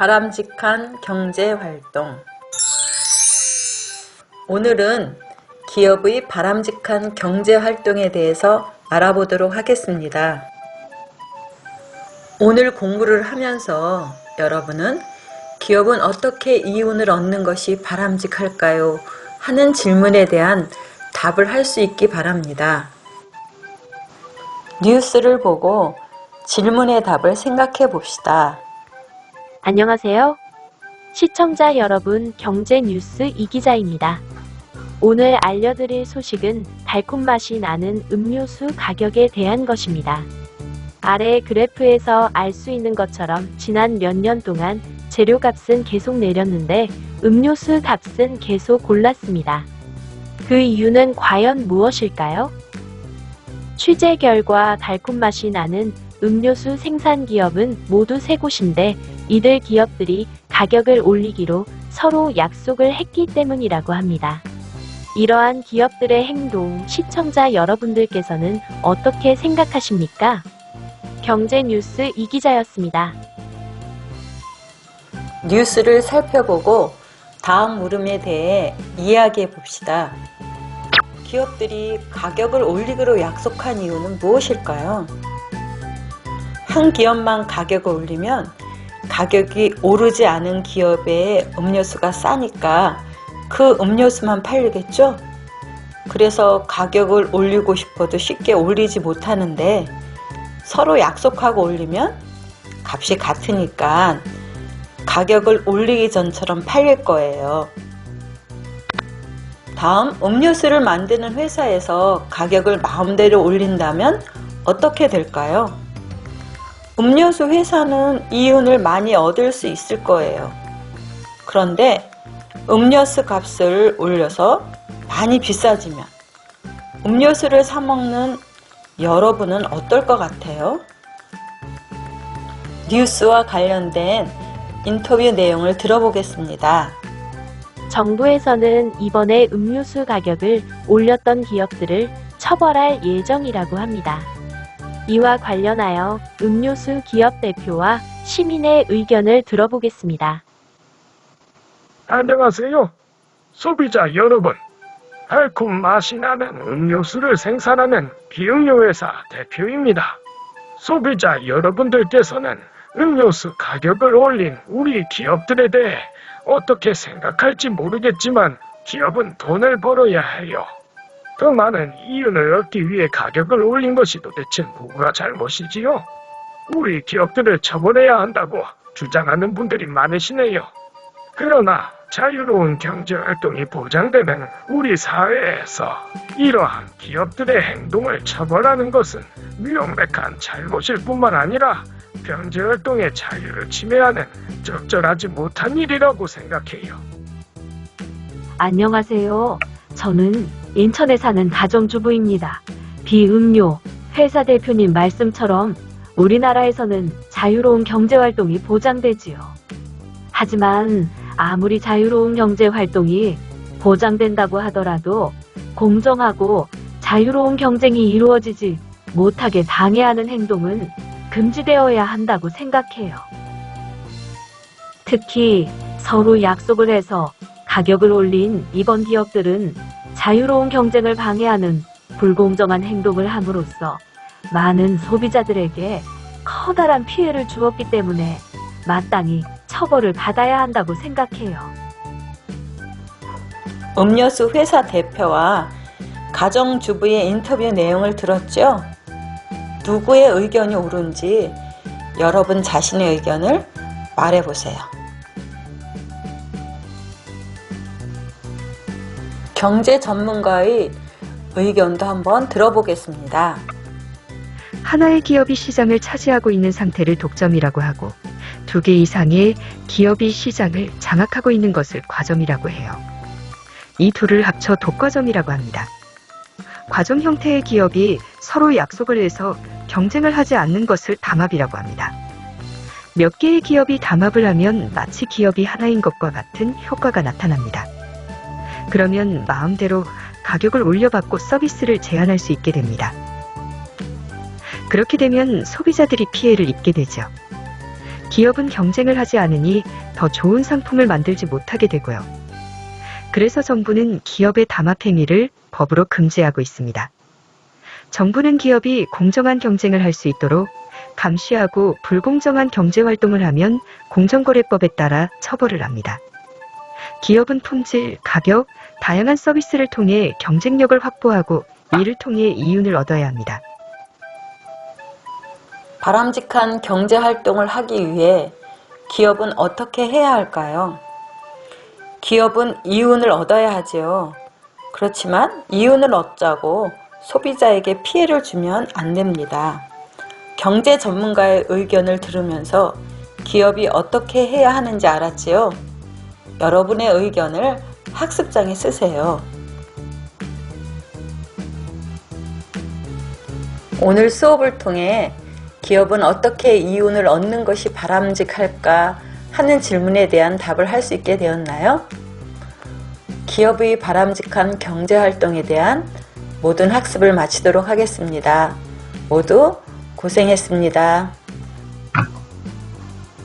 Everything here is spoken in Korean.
바람직한 경제활동 오늘은 기업의 바람직한 경제활동에 대해서 알아보도록 하겠습니다. 오늘 공부를 하면서 여러분은 기업은 어떻게 이윤을 얻는 것이 바람직할까요? 하는 질문에 대한 답을 할 수 있기 바랍니다. 뉴스를 보고 질문의 답을 생각해 봅시다. 안녕하세요. 시청자 여러분, 경제 뉴스 이기자입니다. 오늘 알려드릴 소식은 달콤 맛이 나는 음료수 가격에 대한 것입니다. 아래 그래프에서 알 수 있는 것처럼 지난 몇 년 동안 재료값은 계속 내렸는데 음료수 값은 계속 올랐습니다. 그 이유는 과연 무엇일까요? 취재 결과 달콤 맛이 나는 음료수 생산 기업은 모두 세 곳인데 이들 기업들이 가격을 올리기로 서로 약속을 했기 때문이라고 합니다. 이러한 기업들의 행동 시청자 여러분들께서는 어떻게 생각하십니까? 경제 뉴스 이기자였습니다. 뉴스를 살펴보고 다음 물음에 대해 이야기해 봅시다. 기업들이 가격을 올리기로 약속한 이유는 무엇일까요? 한 기업만 가격을 올리면 가격이 오르지 않은 기업의 음료수가 싸니까 그 음료수만 팔리겠죠? 그래서 가격을 올리고 싶어도 쉽게 올리지 못하는데 서로 약속하고 올리면 값이 같으니까 가격을 올리기 전처럼 팔릴 거예요. 다음 음료수를 만드는 회사에서 가격을 마음대로 올린다면 어떻게 될까요? 음료수 회사는 이윤을 많이 얻을 수 있을 거예요. 그런데 음료수 값을 올려서 많이 비싸지면 음료수를 사 먹는 여러분은 어떨 것 같아요? 뉴스와 관련된 인터뷰 내용을 들어보겠습니다. 정부에서는 이번에 음료수 가격을 올렸던 기업들을 처벌할 예정이라고 합니다. 이와 관련하여 음료수 기업 대표와 시민의 의견을 들어보겠습니다. 안녕하세요. 소비자 여러분. 달콤 맛이 나는 음료수를 생산하는 비음료회사 대표입니다. 소비자 여러분들께서는 음료수 가격을 올린 우리 기업들에 대해 어떻게 생각할지 모르겠지만 기업은 돈을 벌어야 해요. 더 많은 이윤을 얻기 위해 가격을 올린 것이 도대체 누가 잘못이지요? 우리 기업들을 처벌해야 한다고 주장하는 분들이 많으시네요. 그러나 자유로운 경제활동이 보장되는 우리 사회에서 이러한 기업들의 행동을 처벌하는 것은 명백한 잘못일 뿐만 아니라 경제활동의 자유를 침해하는 적절하지 못한 일이라고 생각해요. 안녕하세요. 저는 인천에 사는 가정주부입니다. 비음료 회사 대표님 말씀처럼 우리나라에서는 자유로운 경제활동이 보장되지요. 하지만 아무리 자유로운 경제활동이 보장된다고 하더라도 공정하고 자유로운 경쟁이 이루어지지 못하게 방해하는 행동은 금지되어야 한다고 생각해요. 특히 서로 약속을 해서 가격을 올린 이번 기업들은 자유로운 경쟁을 방해하는 불공정한 행동을 함으로써 많은 소비자들에게 커다란 피해를 주었기 때문에 마땅히 처벌을 받아야 한다고 생각해요. 음료수 회사 대표와 가정주부의 인터뷰 내용을 들었죠? 누구의 의견이 옳은지 여러분 자신의 의견을 말해보세요. 경제 전문가의 의견도 한번 들어보겠습니다. 하나의 기업이 시장을 차지하고 있는 상태를 독점이라고 하고 두 개 이상의 기업이 시장을 장악하고 있는 것을 과점이라고 해요. 이 둘을 합쳐 독과점이라고 합니다. 과점 형태의 기업이 서로 약속을 해서 경쟁을 하지 않는 것을 담합이라고 합니다. 몇 개의 기업이 담합을 하면 마치 기업이 하나인 것과 같은 효과가 나타납니다. 그러면 마음대로 가격을 올려받고 서비스를 제한할 수 있게 됩니다. 그렇게 되면 소비자들이 피해를 입게 되죠. 기업은 경쟁을 하지 않으니 더 좋은 상품을 만들지 못하게 되고요. 그래서 정부는 기업의 담합 행위를 법으로 금지하고 있습니다. 정부는 기업이 공정한 경쟁을 할 수 있도록 감시하고 불공정한 경제 활동을 하면 공정거래법에 따라 처벌을 합니다. 기업은 품질, 가격, 다양한 서비스를 통해 경쟁력을 확보하고 이를 통해 이윤을 얻어야 합니다. 바람직한 경제 활동을 하기 위해 기업은 어떻게 해야 할까요? 기업은 이윤을 얻어야 하지요. 그렇지만 이윤을 얻자고 소비자에게 피해를 주면 안 됩니다. 경제 전문가의 의견을 들으면서 기업이 어떻게 해야 하는지 알았지요? 여러분의 의견을 학습장에 쓰세요. 오늘 수업을 통해 기업은 어떻게 이윤을 얻는 것이 바람직할까 하는 질문에 대한 답을 할 수 있게 되었나요? 기업의 바람직한 경제 활동에 대한 모든 학습을 마치도록 하겠습니다. 모두 고생했습니다.